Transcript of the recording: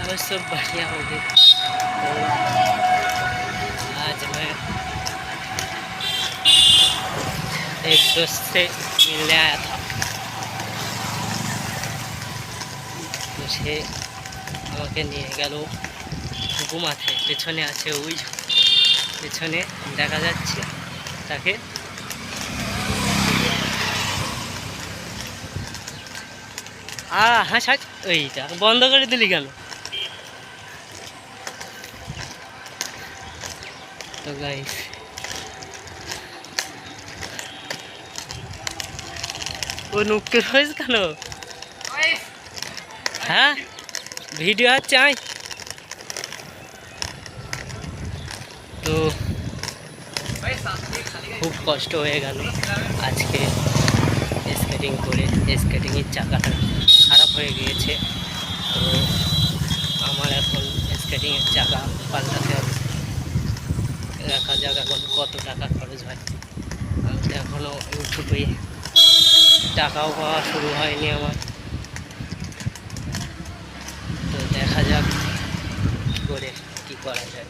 और सब बढ़िया होगी तो आज मैं एक दोस्त से मिलने आया था সে আমাকে নিয়ে গেল ঘুমাতে পেছনে আছে ওই যে পেছনে দেখা যাচ্ছে তাকে হ্যাঁ সাজ ওইটা বন্ধ করে দিলি কেন? ও নুক্কের হয়েছে কেন? হ্যাঁ ভিডিও হচ্ছে আই তো, খুব কষ্ট হয়ে গেল আজকে। স্কেটিং করে স্কেটিংয়ের চাকাটা খারাপ হয়ে গিয়েছে। তো আমার এখন স্কেটিংয়ের চাকা পাল্টাতে হবে। দেখা যাক এখন কত টাকা খরচ হয়। আমি তো এখনও ইউটিউবে টাকাও পাওয়া শুরু হয়নি আমার। তো দেখা যাক করে, কী করা যায়।